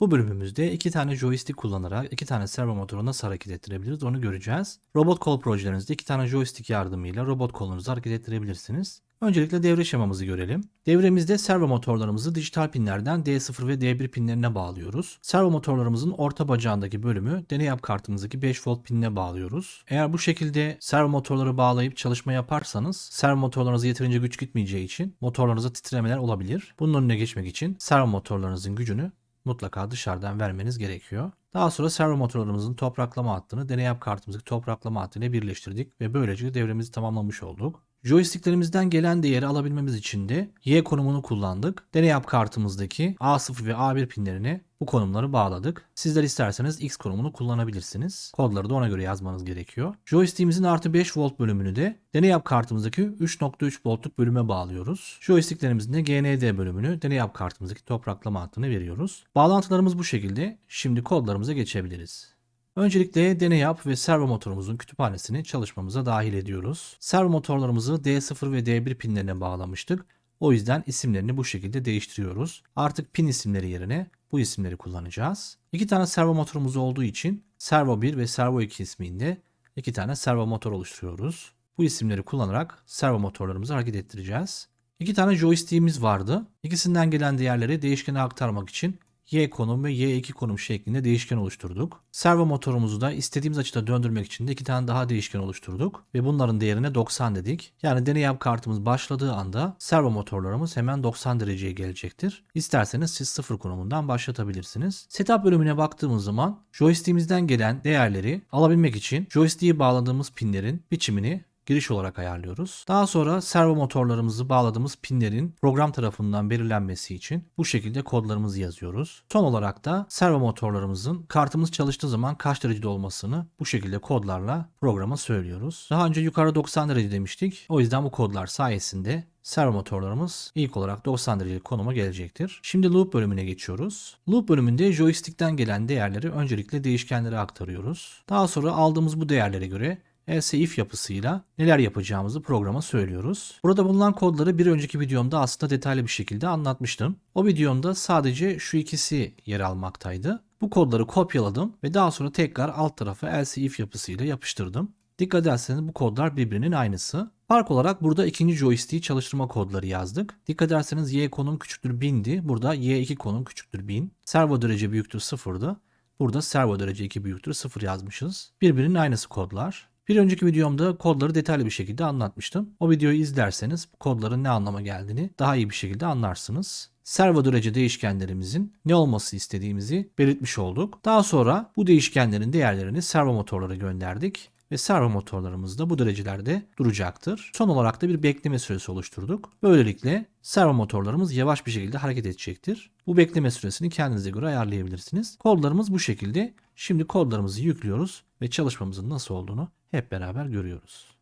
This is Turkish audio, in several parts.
Bu bölümümüzde iki tane joystick kullanarak iki tane servo motoru nasıl hareket ettirebiliriz onu göreceğiz. Robot kol projelerinizde iki tane joystick yardımıyla robot kolunuzu hareket ettirebilirsiniz. Öncelikle devre şemamızı görelim. Devremizde servo motorlarımızı dijital pinlerden D0 ve D1 pinlerine bağlıyoruz. Servo motorlarımızın orta bacağındaki bölümü deney yap kartımızdaki 5 volt pinine bağlıyoruz. Eğer bu şekilde servo motorları bağlayıp çalışma yaparsanız servo motorlarınıza yeterince güç gitmeyeceği için motorlarınıza titremeler olabilir. Bunun önüne geçmek için servo motorlarınızın gücünü mutlaka dışarıdan vermeniz gerekiyor. Daha sonra servo motorlarımızın topraklama hattını deney kartımızdaki topraklama hattıyla birleştirdik ve böylece devremizi tamamlamış olduk. Joysticklerimizden gelen değeri alabilmemiz için de Y konumunu kullandık. Deney yap kartımızdaki A0 ve A1 pinlerine bu konumları bağladık. Sizler isterseniz X konumunu kullanabilirsiniz. Kodları da ona göre yazmanız gerekiyor. Joystick'imizin artı 5 volt bölümünü de deney yap kartımızdaki 3.3 voltluk bölüme bağlıyoruz. Joysticklerimizin de GND bölümünü deney yap kartımızdaki topraklama hattına veriyoruz. Bağlantılarımız bu şekilde. Şimdi kodlarımıza geçebiliriz. Öncelikle deney yap ve servo motorumuzun kütüphanesini çalışmamıza dahil ediyoruz. Servo motorlarımızı D0 ve D1 pinlerine bağlamıştık. O yüzden isimlerini bu şekilde değiştiriyoruz. Artık pin isimleri yerine bu isimleri kullanacağız. İki tane servo motorumuz olduğu için servo 1 ve servo 2 isminde iki tane servo motor oluşturuyoruz. Bu isimleri kullanarak servo motorlarımızı hareket ettireceğiz. İki tane joystick'imiz vardı. İkisinden gelen değerleri değişkene aktarmak için Y konum ve Y2 konum şeklinde değişken oluşturduk. Servo motorumuzu da istediğimiz açıda döndürmek için de iki tane daha değişken oluşturduk. Ve bunların değerine 90 dedik. Yani deney yap kartımız başladığı anda servo motorlarımız hemen 90 dereceye gelecektir. İsterseniz siz sıfır konumundan başlatabilirsiniz. Setup bölümüne baktığımız zaman joystick'imizden gelen değerleri alabilmek için joystick'i bağladığımız pinlerin biçimini giriş olarak ayarlıyoruz. Daha sonra servo motorlarımızı bağladığımız pinlerin program tarafından belirlenmesi için bu şekilde kodlarımızı yazıyoruz. Son olarak da servo motorlarımızın kartımız çalıştığı zaman kaç derecede olmasını bu şekilde kodlarla programa söylüyoruz. Daha önce yukarı 90 derece demiştik. O yüzden bu kodlar sayesinde servo motorlarımız ilk olarak 90 derecelik konuma gelecektir. Şimdi loop bölümüne geçiyoruz. Loop bölümünde joystick'ten gelen değerleri öncelikle değişkenlere aktarıyoruz. Daha sonra aldığımız bu değerlere göre else if yapısıyla neler yapacağımızı programa söylüyoruz. Burada bulunan kodları bir önceki videomda aslında detaylı bir şekilde anlatmıştım. O videomda sadece şu ikisi yer almaktaydı. Bu kodları kopyaladım ve daha sonra tekrar alt tarafa else if yapısıyla yapıştırdım. Dikkat ederseniz bu kodlar birbirinin aynısı. Fark olarak burada ikinci joystick'i çalıştırma kodları yazdık. Dikkat ederseniz y konum küçüktür 1000'di. Burada y2 konum küçüktür 1000. Servo derece büyüktür 0'dı. Burada servo derece 2 büyüktür 0 yazmışız. Birbirinin aynısı kodlar. Bir önceki videomda kodları detaylı bir şekilde anlatmıştım. O videoyu izlerseniz bu kodların ne anlama geldiğini daha iyi bir şekilde anlarsınız. Servo derece değişkenlerimizin ne olması istediğimizi belirtmiş olduk. Daha sonra bu değişkenlerin değerlerini servo motorlara gönderdik ve servo motorlarımız da bu derecelerde duracaktır. Son olarak da bir bekleme süresi oluşturduk. Böylelikle servo motorlarımız yavaş bir şekilde hareket edecektir. Bu bekleme süresini kendinize göre ayarlayabilirsiniz. Kodlarımız bu şekilde. Şimdi kodlarımızı yüklüyoruz ve çalışmamızın nasıl olduğunu hep beraber görüyoruz.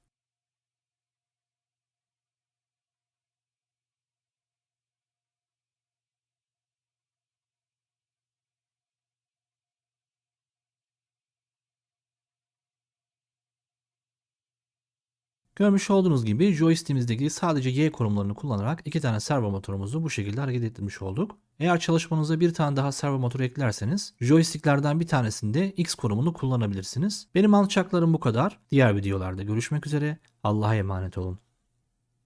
Görmüş olduğunuz gibi joystick'imizdeki sadece Y konumlarını kullanarak iki tane servo motorumuzu bu şekilde hareket ettirmiş olduk. Eğer çalışmanıza bir tane daha servo motor eklerseniz joysticklerden bir tanesinde X konumunu kullanabilirsiniz. Benim anlatacaklarım bu kadar. Diğer videolarda görüşmek üzere. Allah'a emanet olun.